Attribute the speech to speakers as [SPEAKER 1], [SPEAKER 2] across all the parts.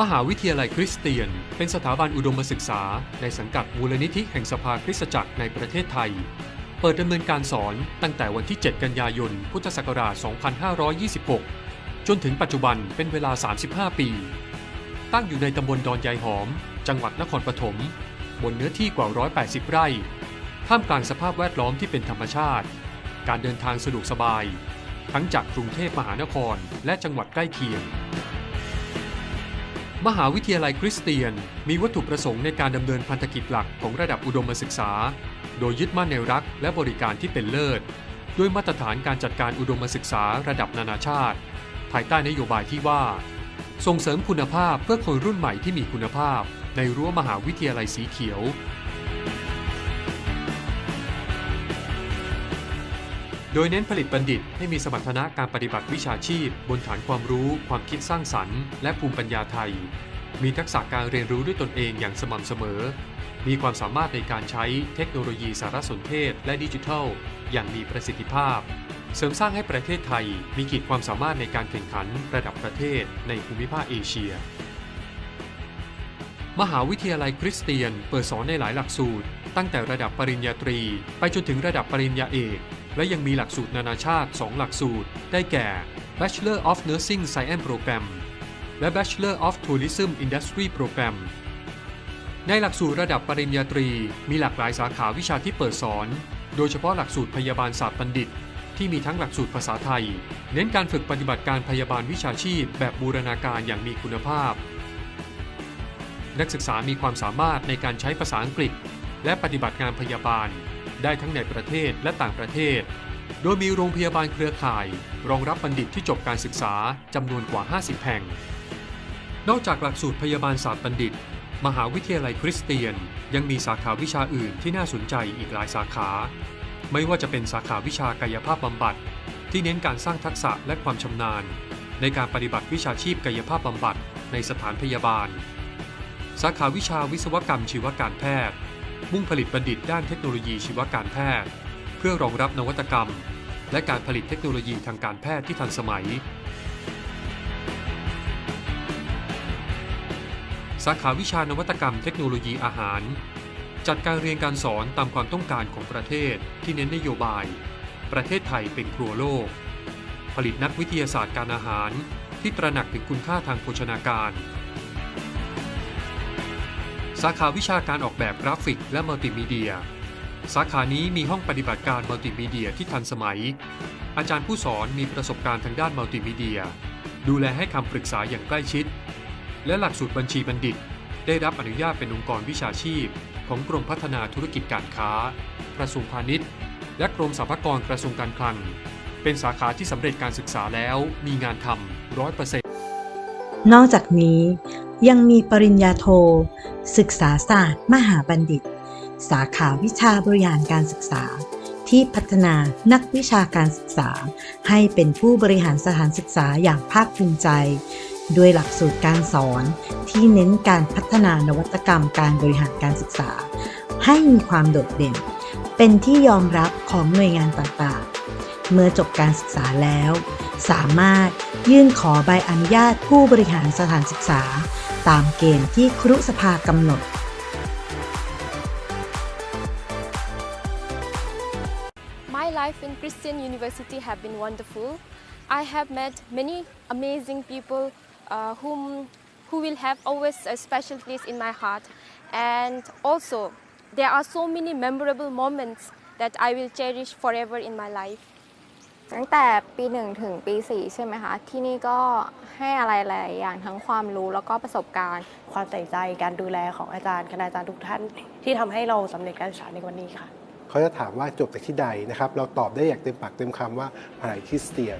[SPEAKER 1] มหาวิทยาลัยคริสเตียน เป็นสถาบันอุดมศึกษา ในสังกัดมูลนิธิแห่งสภาคริสตจักรในประเทศไทย เปิดดำเนินการสอนตั้งแต่วันที่ 7 กันยายน พุทธศักราช 2526 จนถึงปัจจุบันเป็นเวลา 35 ปี ตั้งอยู่ในตำบลดอนยายหอม จังหวัดนครปฐม บนเนื้อที่กว่า 180 ไร่ ท่ามกลางสภาพแวดล้อมที่เป็นธรรมชาติ การเดินทางสะดวกสบาย ทั้งจากกรุงเทพมหานครและจังหวัดใกล้เคียง มหาวิทยาลัยคริสเตียน มีวัตถุประสงค์ในการดำเนินพันธกิจหลักของระดับอุดมศึกษา โดยยึดมั่นในรักและบริการที่เป็นเลิศ ด้วยมาตรฐานการจัดการอุดมศึกษาระดับนานาชาติ ภายใต้นโยบายที่ว่า ส่งเสริมคุณภาพเพื่อคนรุ่นใหม่ที่มีคุณภาพ ในรั้วมหาวิทยาลัยสีเขียว โดยเน้นผลิตบัณฑิตให้มีสมรรถนะการปฏิบัติวิชาชีพ บนฐานความรู้ ความคิดสร้างสรรค์ และภูมิปัญญาไทย มีทักษะการเรียนรู้ด้วยตนเองอย่างสม่ำเสมอ มีความสามารถในการใช้เทคโนโลยีสารสนเทศ และดิจิทัล อย่างมีประสิทธิภาพ เสริมสร้างให้ประเทศไทย มีขีดความสามารถในการแข่งขันระดับประเทศ ในภูมิภาคเอเชีย มหาวิทยาลัยคริสเตียน เปิดสอนในหลายหลักสูตร ตั้งแต่ระดับปริญญาตรี ไปจนถึงระดับปริญญาเอก และยังมีหลักสูตรนานาชาติ 2 หลักสูตร ได้แก่ Bachelor of Nursing Science Program และ Bachelor of Tourism Industry Program ในหลักสูตรระดับปริญญาตรี มีหลากหลายสาขาวิชาที่เปิดสอน โดยเฉพาะหลักสูตรพยาบาลศาสตร์บัณฑิต ที่มีทั้งหลักสูตรภาษาไทย เน้นการฝึกปฏิบัติการพยาบาลวิชาชีพ แบบบูรณาการอย่างมีคุณภาพ นักศึกษามีความสามารถในการใช้ภาษาอังกฤษ และปฏิบัติงานพยาบาล ได้ทั้งในประเทศและต่างประเทศ โดยมีโรงพยาบาลเครือข่าย รองรับบัณฑิตที่จบการศึกษาจำนวนกว่า 50 แห่ง นอกจากหลักสูตรพยาบาลศาสตร์บัณฑิต มหาวิทยาลัยคริสเตียน ยังมีสาขาวิชาอื่นที่น่าสนใจอีกหลายสาขา ไม่ว่าจะเป็นสาขาวิชากายภาพบำบัด ที่เน้นการสร้างทักษะและความชำนาญ ในการปฏิบัติวิชาชีพกายภาพบำบัดในสถานพยาบาล สาขาวิชาวิศวกรรมชีวการแพทย์ มุ่งผลิตบัณฑิตด้านเทคโนโลยีชีวการแพทย์ เพื่อรองรับนวัตกรรม และการผลิตเทคโนโลยีทางการแพทย์ที่ทันสมัย สาขาวิชานวัตกรรมเทคโนโลยีอาหาร จัดการเรียนการสอนตามความต้องการของประเทศที่เน้นนโยบาย ประเทศไทยเป็นครัวโลก ผลิตนักวิทยาศาสตร์การอาหาร ที่ตระหนักถึงคุณค่าทางโภชนาการ สาขาวิชาการออกแบบกราฟิกและมัลติมีเดีย สาขานี้มีห้องปฏิบัติการมัลติมีเดียที่ทันสมัย อาจารย์ผู้สอนมีประสบการณ์ทางด้านมัลติมีเดีย ดูแลให้คำปรึกษาอย่างใกล้ชิด และหลักสูตรบัญชีบัณฑิต ได้รับอนุญาตเป็นองค์กรวิชาชีพ ของกรมพัฒนาธุรกิจการค้า กระทรวงพาณิชย์ และกรมสรรพากรกระทรวงการคลัง เป็นสาขาที่สำเร็จการศึกษาแล้ว มีงานทำร้อยเปอร์เซ็นต์
[SPEAKER 2] นอกจากนี้ยังมีปริญญาโท ศึกษาศาสตร์ มหาบัณฑิต สาขาวิชาบริหารการศึกษา ที่พัฒนานักวิชาการศึกษา ให้เป็นผู้บริหารสถานศึกษาอย่างภาคภูมิใจ ด้วยหลักสูตรการสอนที่เน้นการพัฒนานวัตกรรมการบริหารการศึกษา ให้มีความโดดเด่น เป็นที่ยอมรับของหน่วยงานต่างๆ เมื่อจบการศึกษาแล้ว สามารถยื่นขอใบอนุญาตผู้บริหารสถานศึกษา ตามเกณฑ์ที่ครุสภากำหนด
[SPEAKER 3] My life in Christian University have been wonderful. I have met many amazing people uh, whom who will have always a special place in my heart. And also, there are so many memorable moments that I will cherish forever in my life.
[SPEAKER 4] ตั้งแต่ปีหนึ่งถึงปีสี่ใช่ไหมคะ ที่นี่ก็ให้อะไรหลายๆอย่างทั้งความรู้แล้วก็ประสบการณ์
[SPEAKER 5] ความใส่ใจการดูแลของอาจารย์คณาจารย์ทุกท่าน ที่ทำให้เราสำเร็จการศึกษาในวันนี้ค่ะ
[SPEAKER 6] เขาจะถามว่าจบจากที่ใดนะครับ เราตอบได้อย่างเต็มปากเต็มคำว่ามหาวิทยาลัยคริสเตียน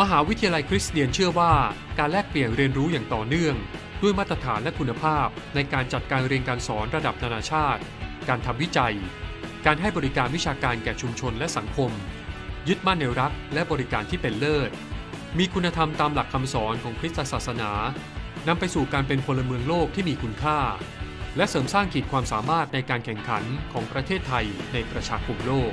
[SPEAKER 1] มหาวิทยาลัยคริสเตียนเชื่อว่าการแลกเปลี่ยนเรียนรู้อย่างต่อเนื่อง ด้วยมาตรฐานและคุณภาพในการจัดการเรียนการสอนระดับนานาชาติ การทำวิจัย การให้บริการวิชาการแก่ชุมชนและสังคม ยึดมั่นในรักและบริการที่เป็นเลิศ มีคุณธรรมตามหลักคำสอนของคริสตศาสนานำไปสู่การเป็นพลเมืองโลกที่มีคุณค่า และเสริมสร้างขีดความสามารถในการแข่งขันของประเทศไทยในประชาคมโลก